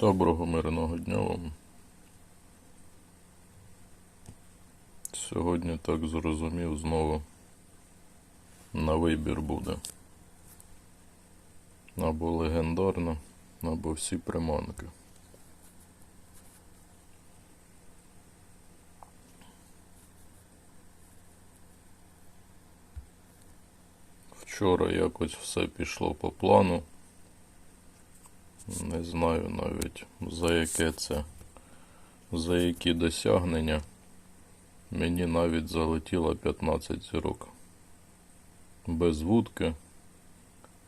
Доброго мирного дня вам. Сьогодні так зрозумів знову на вибір буде. Або легендарно, або всі приманки. Вчора якось все пішло по плану. Не знаю навіть за яке це, за які досягнення. Мені навіть залетіло 15 зірок. Без вудки,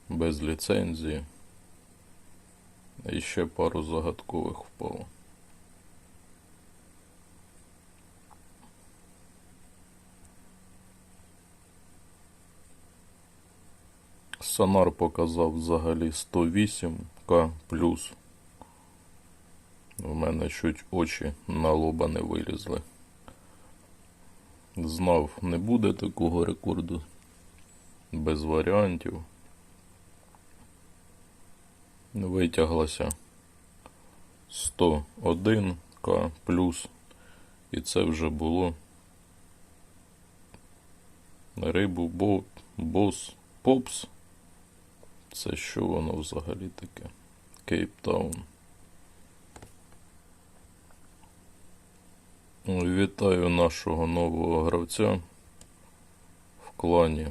без ліцензії. І ще пару загадкових впало. Сонар показав взагалі 108к плюс. У мене чуть очі на лоба не вилізли. Знав, не буде такого рекорду. Без варіантів. Витяглося 101к плюс. І це вже було рибу бо, бос попс. Це що воно взагалі таке? Кейптаун. Вітаю нашого нового гравця в клані.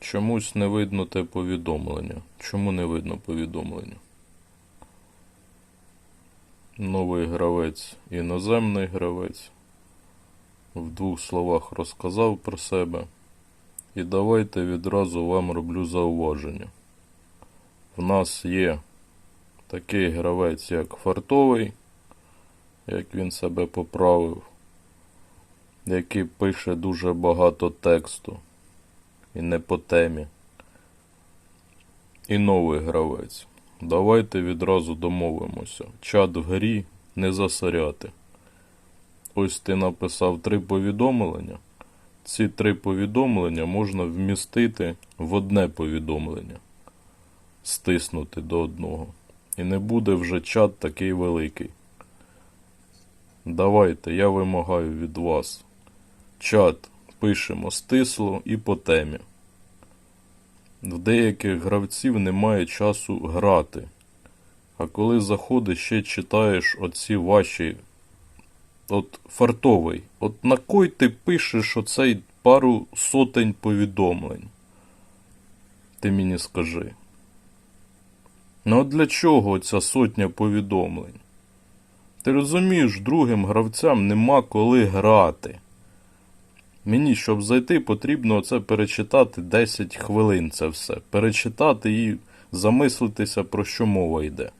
Чомусь не видно те повідомлення. Чому не видно повідомлення? Новий гравець, іноземний гравець. В двох словах розказав про себе. І давайте відразу вам роблю зауваження. В нас є такий гравець, як фартовий, як він себе поправив, який пише дуже багато тексту і не по темі. І новий гравець. Давайте відразу домовимося. Чат в грі не засоряти. Ось ти написав три повідомлення. Ці три повідомлення можна вмістити в одне повідомлення, стиснути до одного. І не буде вже чат такий великий. Давайте, я вимагаю від вас. Чат пишемо стисло і по темі. В деяких гравців немає часу грати. А коли заходиш, ще читаєш оці ваші от фартовий, от на кой ти пишеш оцей пару сотень повідомлень? Ти мені скажи. Ну от для чого ця сотня повідомлень? Ти розумієш, другим гравцям нема коли грати. Мені, щоб зайти, потрібно оце перечитати 10 хвилин це все. Перечитати і замислитися, про що мова йде.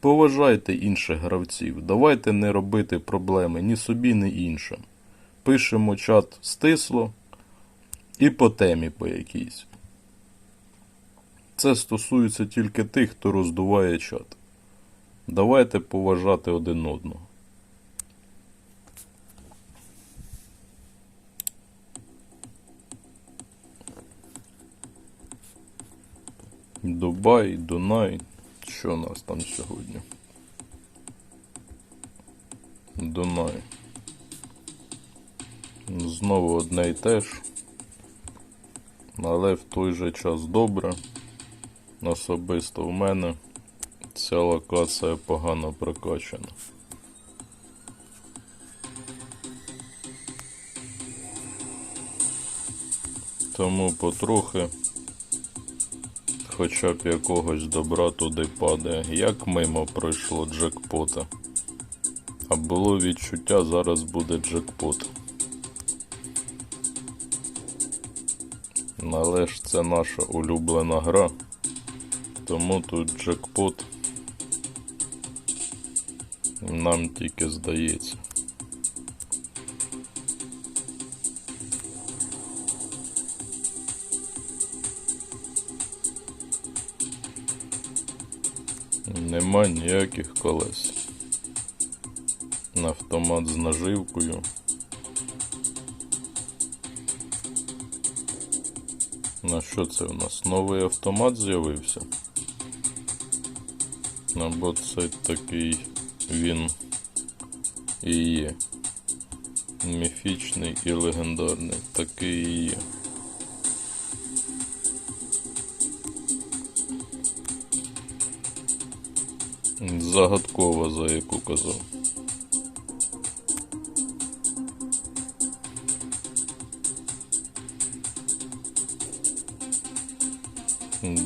Поважайте інших гравців. Давайте не робити проблеми ні собі, ні іншим. Пишемо чат стисло і по темі по якійсь. Це стосується тільки тих, хто роздуває чат. Давайте поважати один одного. Дубай, Дунай. Що у нас там сьогодні? Дунай. Знову одне й те ж. Але в той же час добре. Особисто в мене ця локація погано прокачана. Тому потрохи хоча б якогось добра туди падає. Як мимо пройшло джекпота. А було відчуття, зараз буде джекпот. Але ж це наша улюблена гра. Тому тут джекпот нам тільки здається. Нема ніяких колес. Автомат з наживкою. На що це у нас? Новий автомат з'явився? Або це такий він і є. Міфічний і легендарний. Такий і є. Загадкова, за яку казав.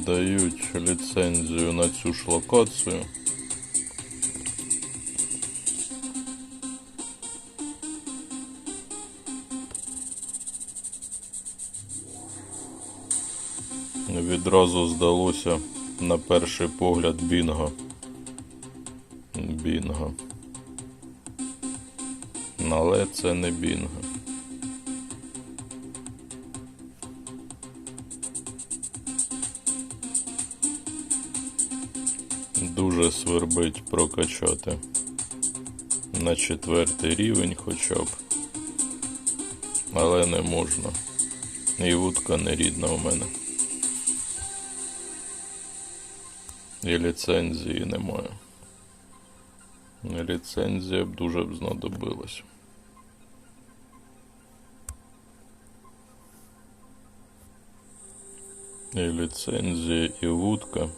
Дають ліцензію на цю ж локацію. Відразу здалося на перший погляд бінго. Бінго. Але це не бінго. Дуже свербить прокачати на четвертий рівень хоча б. Але не можна. І вудка не рідна у мене. І ліцензії немає. Ліцензія б дуже б знадобилась. І ліцензія, і вудка.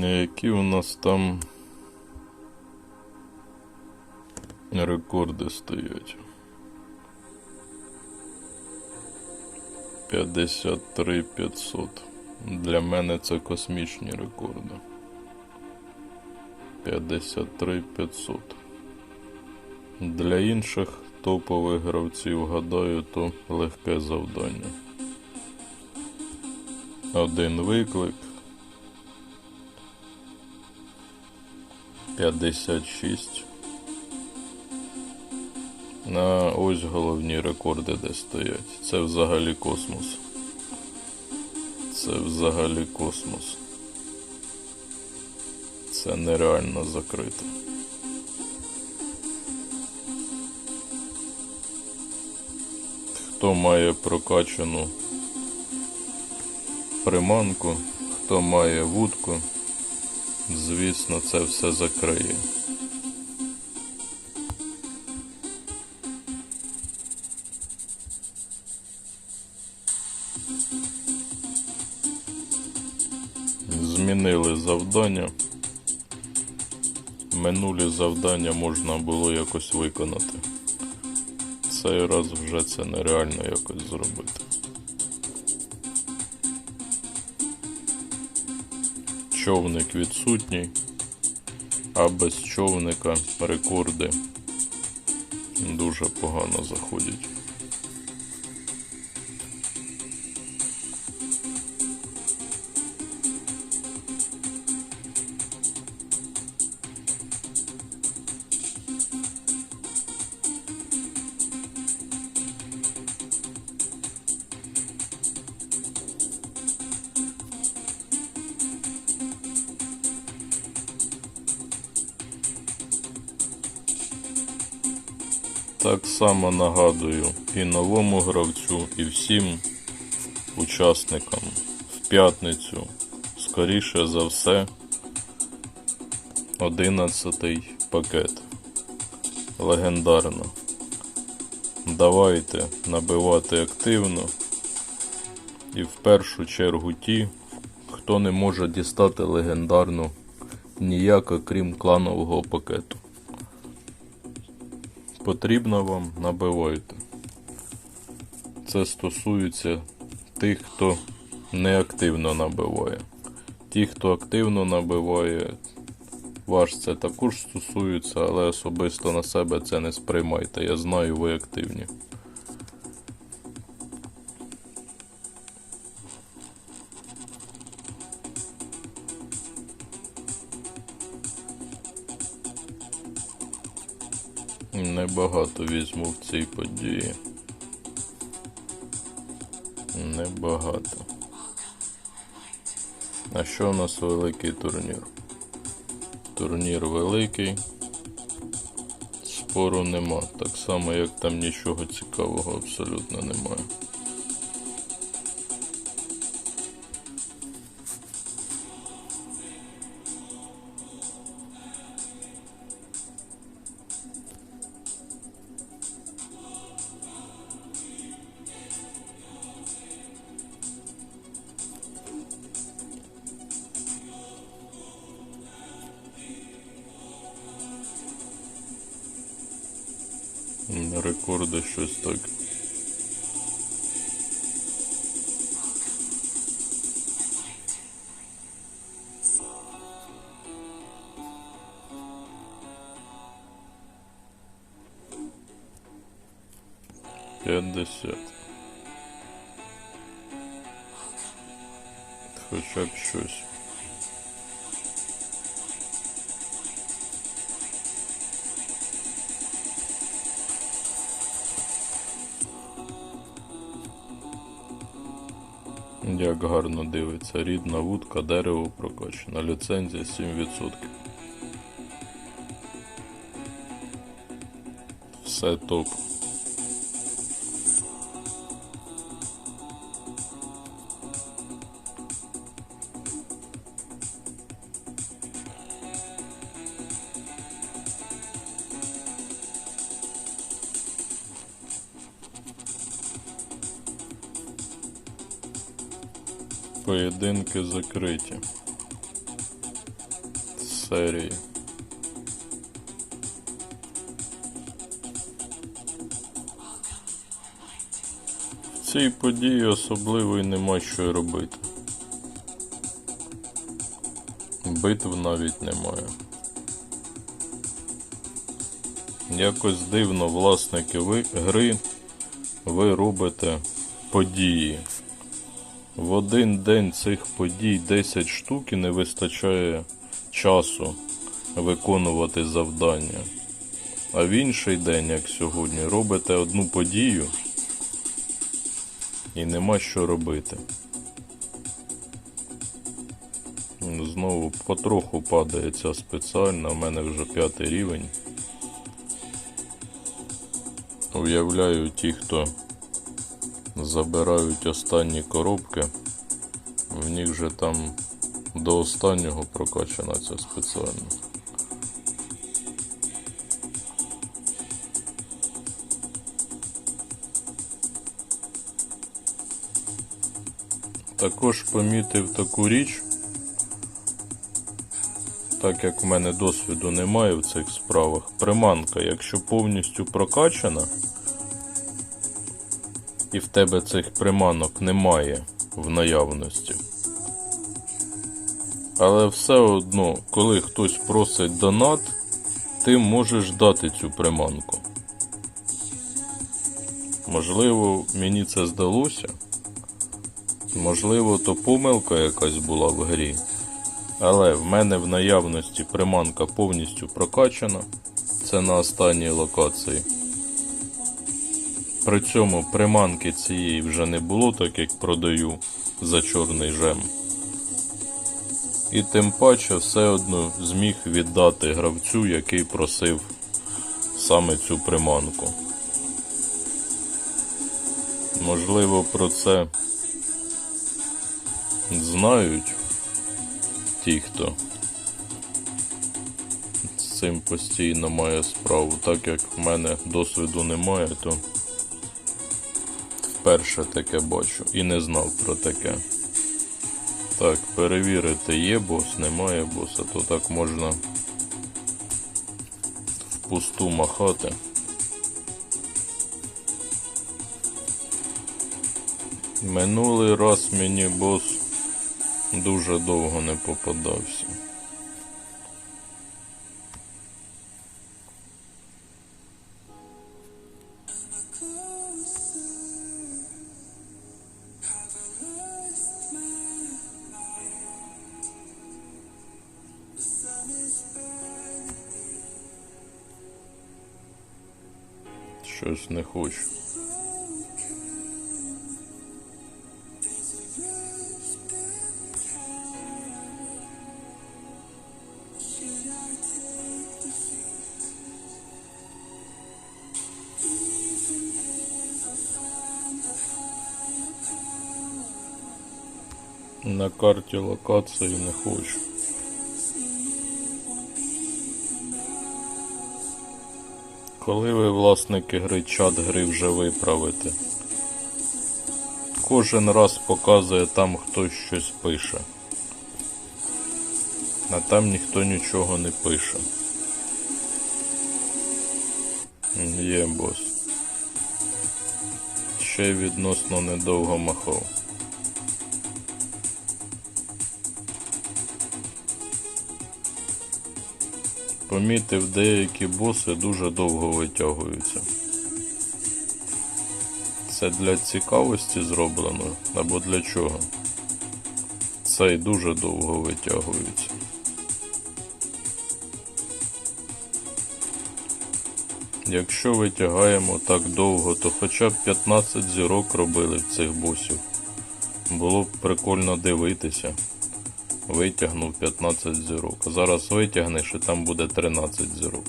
Які у нас там рекорди стоять? 53 500. Для мене це космічні рекорди. 53 500. Для інших топових гравців, гадаю, то легке завдання. Один виклик. 56. На ось головні рекорди, де стоять. Це взагалі космос. Це взагалі космос. Це нереально закрито. Хто має прокачану приманку, хто має вудку, звісно, це все закриє. Змінили завдання. Минулі завдання можна було якось виконати. Цей раз вже це нереально якось зробити. Човник відсутній, а без човника рекорди дуже погано заходять. Так само нагадую і новому гравцю, і всім учасникам в п'ятницю, скоріше за все, 11 пакет. Легендарно. Давайте набивати активно. І в першу чергу ті, хто не може дістати легендарну ніяк, крім кланового пакету. Потрібно вам набивайте. Це стосується тих, хто неактивно набиває. Ті, хто активно набиває, ваш це також стосується, але особисто на себе це не сприймайте. Я знаю, ви активні. Небагато візьму в цій події. Небагато. А що у нас великий турнір? Турнір великий. Спору нема. Так само, як там нічого цікавого абсолютно немає. Рекорди щось так. Дивиться, рідна вудка, дерево прокачана, ліцензія 7%. Все топ. Поєдинки закриті. Серії. В цій події особливо й нема що робити. Битв навіть немає. Якось дивно власники ви, гри ви робите події. В один день цих подій 10 штук і не вистачає часу виконувати завдання. А в інший день, як сьогодні, робите одну подію і нема що робити. Знову потроху падає ця спеціальна, у мене вже п'ятий рівень. Уявляю ті, хто забирають останні коробки, в них же там до останнього прокачана ця спеціальна. Також помітив таку річ, так як в мене досвіду немає в цих справах, приманка, якщо повністю прокачана, і в тебе цих приманок немає в наявності. Але все одно, коли хтось просить донат, ти можеш дати цю приманку. Можливо, мені це здалося. Можливо, то помилка якась була в грі. Але в мене в наявності приманка повністю прокачана. Це на останній локації. При цьому приманки цієї вже не було, так як продаю за чорний жем. І тим паче все одно зміг віддати гравцю, який просив саме цю приманку. Можливо, про це знають ті, хто з цим постійно має справу. Так як в мене досвіду немає, то вперше таке бачу і не знав про таке. Так, перевірити, є бос, немає боса, то так можна впусту махати. Минулий раз мені бос дуже довго не попадався. Щось не хочу. На карті локації не хочу. Коли ви власники гри чат гри вже виправите? Кожен раз показує там хтось щось пише. А там ніхто нічого не пише. Є бос. ще відносно недовго махав. Помітив, деякі боси дуже довго витягуються. Це для цікавості зроблено або для чого? Цей дуже довго витягується. Якщо витягаємо так довго, то хоча б 15 зірок робили в цих босів. Було б прикольно дивитися. Витягнув 15 зірок. Зараз витягнеш і там буде 13 зірок.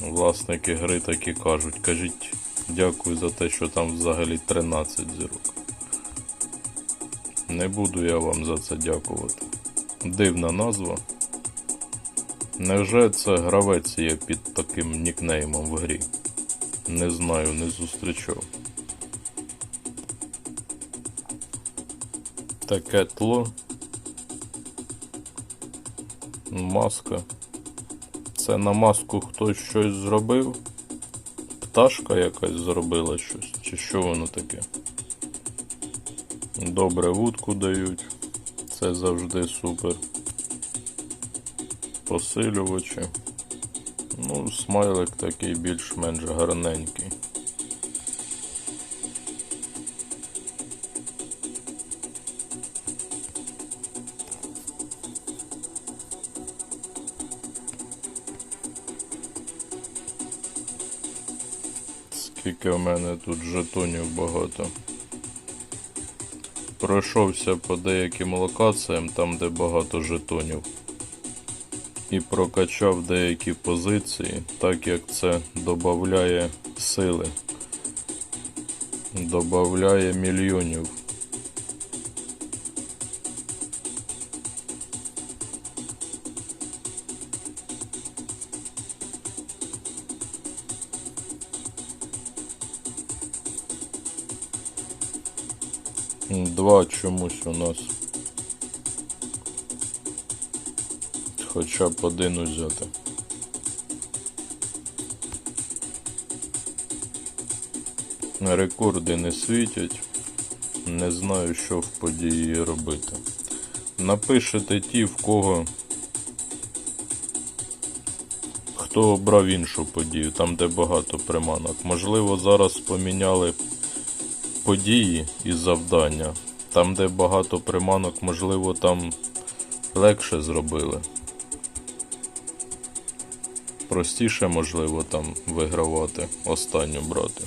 Власники гри такі кажуть. Кажіть дякую за те, що там взагалі 13 зірок. Не буду я вам за це дякувати. Дивна назва. Невже це гравець є під таким нікнеймом в грі? Не знаю, не зустрічав. Таке тло. Маска. Це на маску хтось щось зробив? Пташка якась зробила щось? Чи що воно таке? Добре вудку дають. Це завжди супер. Посилювачі. Ну, смайлик такий більш-менш гарненький. Скільки в мене тут жетонів багато. Пройшовся по деяким локаціям, там де багато жетонів. І прокачав деякі позиції, так як це додає сили. додає мільйонів. Два чомусь у нас. Хоча б один узяти. Рекорди не світять. Не знаю, що в події робити. Напишете ті, в кого хто обрав іншу подію, там де багато приманок. Можливо, зараз поміняли події і завдання. Там, де багато приманок, можливо, там легше зробили. Простіше, можливо, там вигравати, останню брати.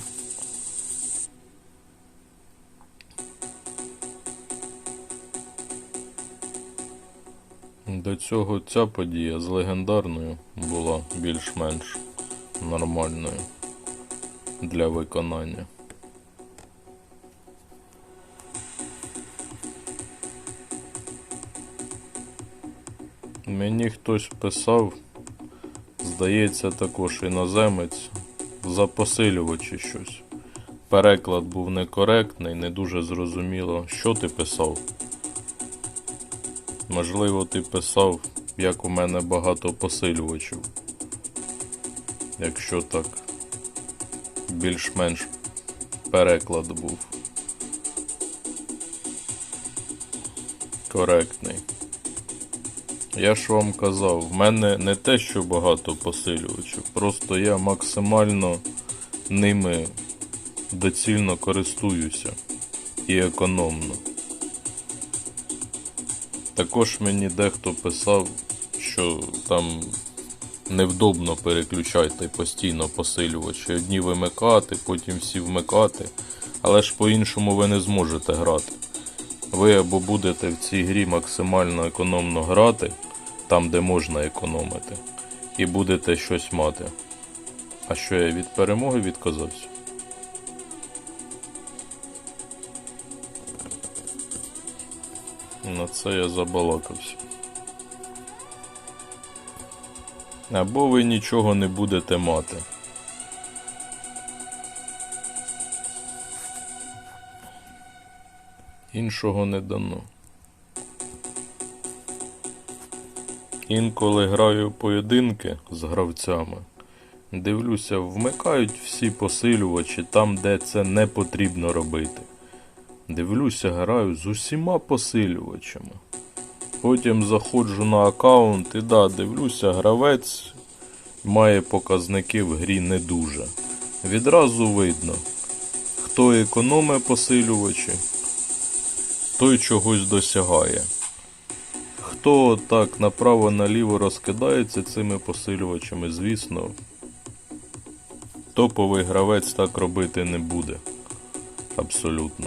До цього ця подія з легендарною була більш-менш нормальною для виконання. Мені хтось писав, здається, також іноземець за посилювачі щось. Переклад був некоректний, не дуже зрозуміло, що ти писав. Можливо, ти писав, як у мене багато посилювачів. Якщо так більш-менш переклад був. Коректний. Я ж вам казав, в мене не те, що багато посилювачів, просто я максимально ними доцільно користуюся і економно. Також мені дехто писав, що там невдобно переключати постійно посилювачі. Одні вимикати, потім всі вмикати, але ж по-іншому ви не зможете грати. Ви або будете в цій грі максимально економно грати, там де можна економити, і будете щось мати. А що я від перемоги відказався? На це я забалакався. Або ви нічого не будете мати. Іншого не дано. Інколи граю поєдинки з гравцями. Дивлюся, вмикають всі посилювачі там, де це не потрібно робити. Дивлюся, граю з усіма посилювачами. Потім заходжу на аккаунт і да, дивлюся, гравець має показники в грі не дуже. Відразу видно, хто економить посилювачі, той чогось досягає. Хто так направо-наліво розкидається цими посилювачами, звісно, топовий гравець так робити не буде. Абсолютно.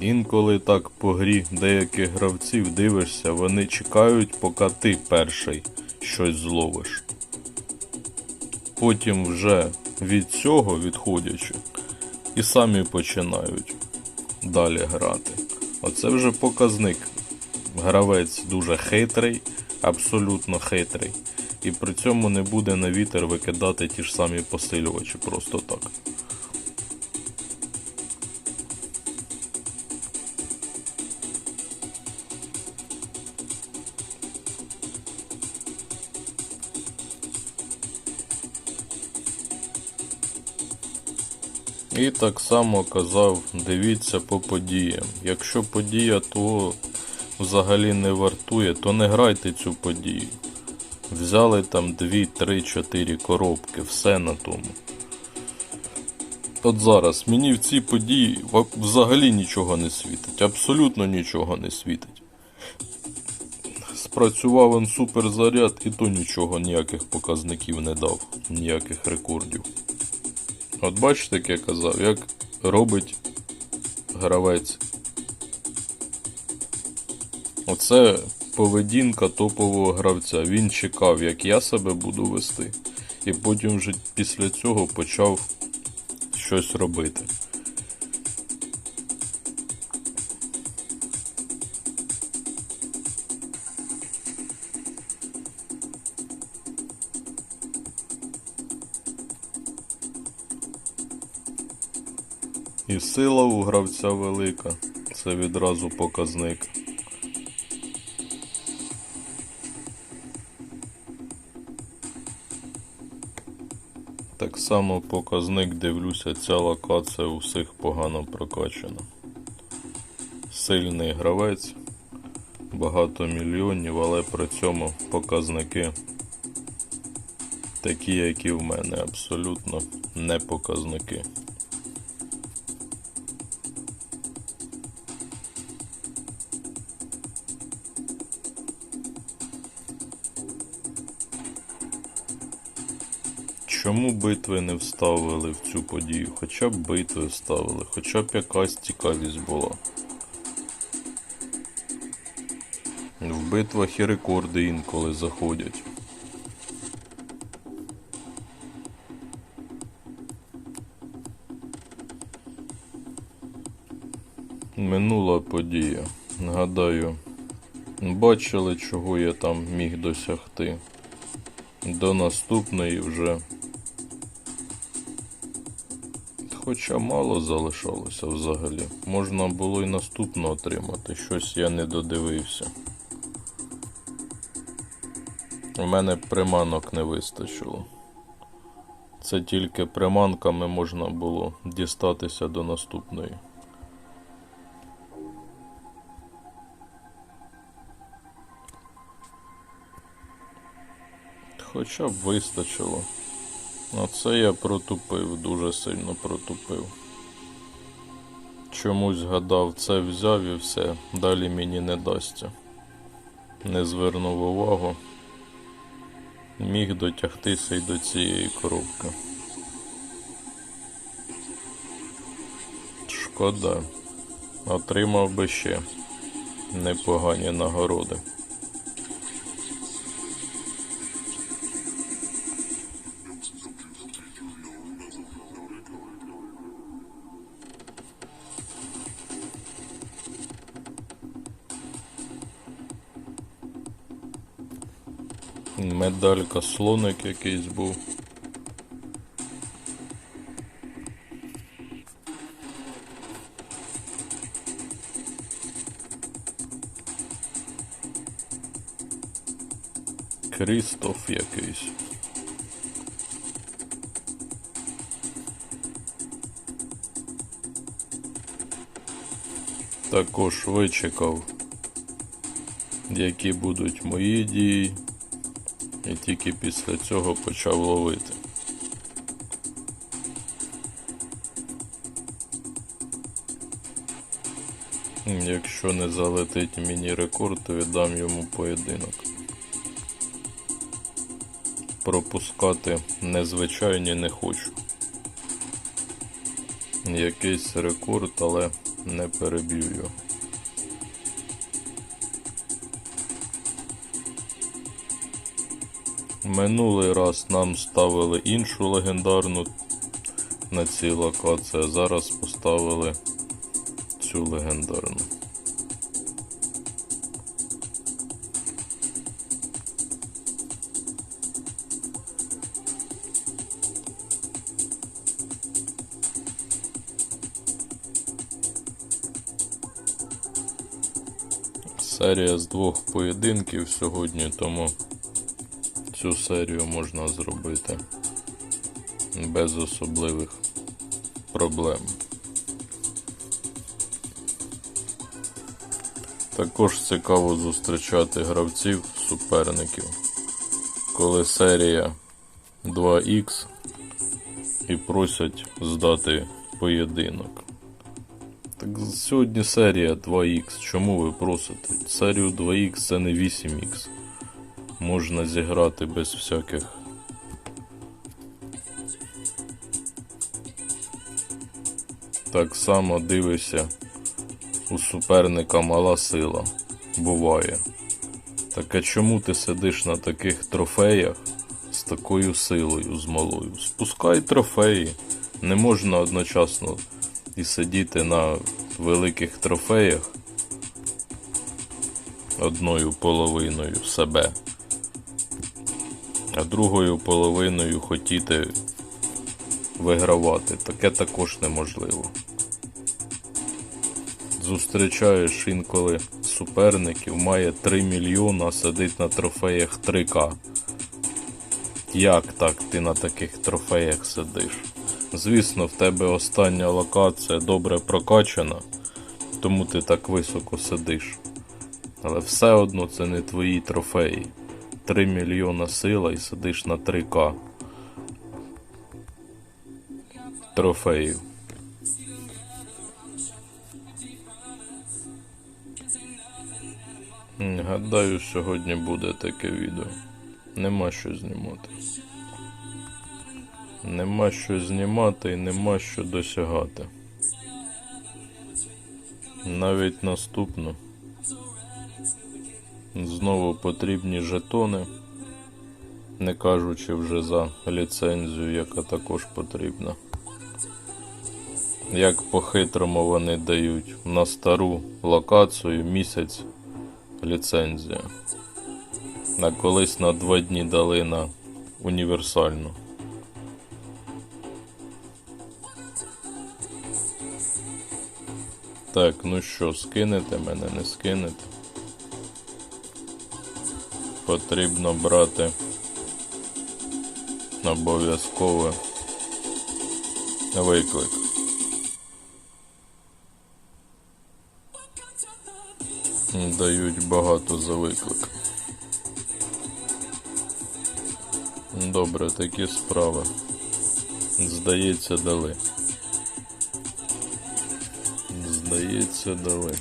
Інколи так по грі деяких гравців дивишся, вони чекають, поки ти перший щось зловиш. Потім вже від цього відходячи, і самі починають далі грати. Оце вже показник. Гравець дуже хитрий, абсолютно хитрий. І при цьому не буде на вітер викидати ті ж самі посилювачі просто так. Так само казав, дивіться по подіям. Якщо подія того взагалі не вартує, то не грайте цю подію. Взяли там 2, 3, 4 коробки, все на тому. От зараз мені в цій події взагалі нічого не світить, абсолютно нічого не світить. Спрацював він суперзаряд і то нічого, ніяких показників не дав, ніяких рекордів. От бачите, як я казав, як робить гравець. Оце поведінка топового гравця. Він чекав, як я себе буду вести. І потім вже після цього почав щось робити. Сила у гравця велика. Це відразу показник. Так само показник дивлюся, ця локація у всіх погано прокачана. Сильний гравець, багато мільйонів, але при цьому показники такі, як і в мене, абсолютно не показники. Чому битви не вставили в цю подію? Хоча б битви вставили, хоча б якась цікавість була. В битвах і рекорди інколи заходять. Минула подія. Гадаю, бачили, чого я там міг досягти. До наступної вже. Хоча мало залишалося взагалі. Можна було й наступну отримати. Щось я не додивився. У мене приманок не вистачило. Це тільки приманками можна було дістатися до наступної. Хоча б вистачило. Оце я протупив, дуже сильно протупив. Чомусь гадав, це взяв і все, далі мені не дасться. Не звернув увагу. Міг дотягтися й до цієї коробки. Шкода. Отримав би ще непогані нагороди. Медалька слоник якийсь був. Крістоф якийсь. Також вичекав, які будуть мої дії, і тільки після цього почав ловити. Якщо не залетить міні-рекорд, то віддам йому поєдинок. Пропускати незвичайні не хочу. Якийсь рекорд, але не переб'ю його. Минулий раз нам ставили іншу легендарну на цій локації, а зараз поставили цю легендарну. Серія з двох поєдинків сьогодні, тому цю серію можна зробити без особливих проблем. Також цікаво зустрічати гравців суперників, коли серія 2х і просять здати поєдинок. Так сьогодні серія 2х. Чому ви просите? Серію 2х це не 8х. Можна зіграти без всяких. Так само дивишся, у суперника мала сила. Буває. Так а чому ти сидиш на таких трофеях з такою силою, з малою? Спускай трофеї. Не можна одночасно і сидіти на великих трофеях одною половиною себе, а другою половиною хотіти вигравати. Таке також неможливо. Зустрічаєш інколи суперників, має 3 мільйона, сидить на трофеях 3К. Як так ти на таких трофеях сидиш? Звісно, в тебе остання локація добре прокачана, тому ти так високо сидиш. Але все одно це не твої трофеї. 3 мільйона сила і сидиш на 3К. Трофеїв. Гадаю, сьогодні буде таке відео. Нема що знімати. Нема що знімати і нема що досягати. Навіть наступно. Знову потрібні жетони, не кажучи вже за ліцензію, яка також потрібна. Як по-хитрому вони дають на стару локацію місяць ліцензія. А колись на два дні дали на універсальну. Так, ну що, скинете мене, не скинете? Потрібно брати обов'язково виклик. Дають багато за виклик. Добре, такі справи. Здається, дали. Здається, дали.